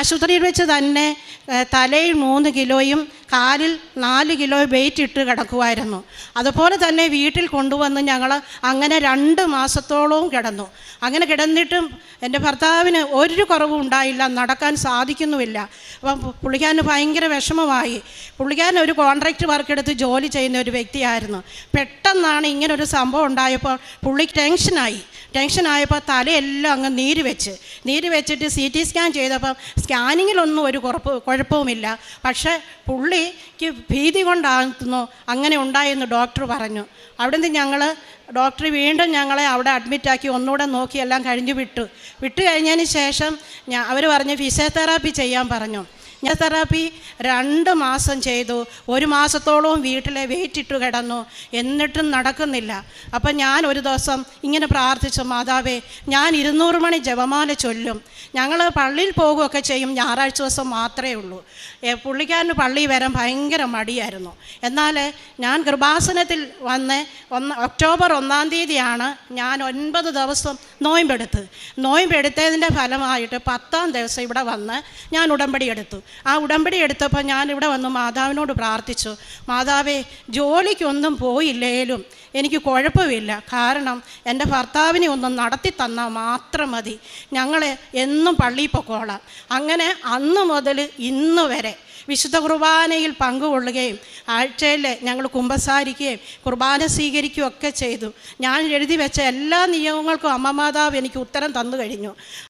ആശുപത്രിയിൽ വെച്ച് തന്നെ തലയിൽ മൂന്ന് കിലോയും കാലിൽ നാല് കിലോ വെയിറ്റ് ഇട്ട് കിടക്കുമായിരുന്നു അതുപോലെ തന്നെ വീട്ടിൽ കൊണ്ടുവന്ന് ഞങ്ങൾ അങ്ങനെ രണ്ട് മാസത്തോളവും കിടന്നു. അങ്ങനെ കിടന്നിട്ടും എന്റെ ഭർത്താവിന് ഒരു കുറവും ഉണ്ടായില്ല നടക്കാൻ സാധിക്കുന്നുമില്ല. അപ്പം പുള്ളിക്കാരന് ഭയങ്കര വിഷമമായി. പുള്ളിക്കാരൻ ഒരു കോൺട്രാക്റ്റ് വർക്ക് എടുത്ത് ജോലി ചെയ്യുന്ന ഒരു വ്യക്തിയായിരുന്നു. പെട്ടെന്നാണ് ഇങ്ങനൊരു സംഭവം ഉണ്ടായപ്പോൾ പുള്ളി ടെൻഷനായി. ടെൻഷനായപ്പോൾ തലയെല്ലാം അങ്ങ് നീര് വെച്ച്. നീര് വെച്ചിട്ട് സി ടി സ്കാൻ ചെയ്തപ്പം സ്കാനിങ്ങിലൊന്നും ഒരു കുഴപ്പ് കുഴപ്പവുമില്ല. പക്ഷേ പുള്ളിക്ക് ഭീതി കൊണ്ടാകുന്നു അങ്ങനെ ഉണ്ടായെന്ന് ഡോക്ടർ പറഞ്ഞു. അവിടുന്ന് ഞങ്ങൾ ഡോക്ടർ വീണ്ടും ഞങ്ങളെ അവിടെ അഡ്മിറ്റാക്കി ഒന്നുകൂടെ നോക്കി എല്ലാം കഴിഞ്ഞ് വിട്ടു. വിട്ടു കഴിഞ്ഞതിന് ശേഷം ഞാൻ അവർ പറഞ്ഞ് ഫിസിയോതെറാപ്പി ചെയ്യാൻ പറഞ്ഞു. ഞാൻ തെറാപ്പി രണ്ട് മാസം ചെയ്തു. ഒരു മാസത്തോളവും വീട്ടിലെ വെയിറ്റിട്ട് കിടന്നു. എന്നിട്ടും നടക്കുന്നില്ല. അപ്പം ഞാൻ ഒരു ദിവസം ഇങ്ങനെ പ്രാർത്ഥിച്ചു മാതാവേ ഞാൻ ഇരുന്നൂറ് മണി ജപമാല ചൊല്ലും. ഞങ്ങൾ പള്ളിയിൽ പോകുകയൊക്കെ ചെയ്യും. ഞായറാഴ്ച ദിവസം മാത്രമേ ഉള്ളൂ. പുള്ളിക്കാരന് പള്ളി വരാൻ ഭയങ്കര മടിയായിരുന്നു. എന്നാൽ ഞാൻ കൃപാസനത്തിൽ വന്ന് ഒന്ന് ഒക്ടോബർ ഒന്നാം തീയതിയാണ് ഞാൻ ഒൻപത് ദിവസം നോയമ്പെടുത്ത്. നോയമ്പെടുത്തതിന്റെ ഫലമായിട്ട് പത്താം ദിവസം ഇവിടെ വന്ന് ഞാൻ ഉടമ്പടി എടുത്തു. ആ ഉടമ്പടി എടുത്തപ്പോൾ ഞാൻ ഇവിടെ വന്ന് മാതാവിനോട് പ്രാർത്ഥിച്ചു. മാതാവേ ജോലിക്കൊന്നും പോയില്ലേലും എനിക്ക് കുഴപ്പമില്ല. കാരണം എന്റെ ഭർത്താവിനെ ഒന്നും നടത്തി തന്നാൽ മാത്രം മതി. ഞങ്ങൾ എന്നും പള്ളിയിൽ പൊക്കോളാം. അങ്ങനെ അന്ന് മുതൽ ഇന്ന് വരെ വിശുദ്ധ കുർബാനയിൽ പങ്കുകൊള്ളുകയും ആഴ്ചയിൽ ഞങ്ങൾ കുമ്പസാരിക്കുകയും കുർബാന സ്വീകരിക്കുകയും ഒക്കെ ചെയ്തു. ഞാൻ എഴുതി വെച്ച എല്ലാ നിയമങ്ങൾക്കും അമ്മ മാതാവ് എനിക്ക് ഉത്തരം തന്നു കഴിഞ്ഞു.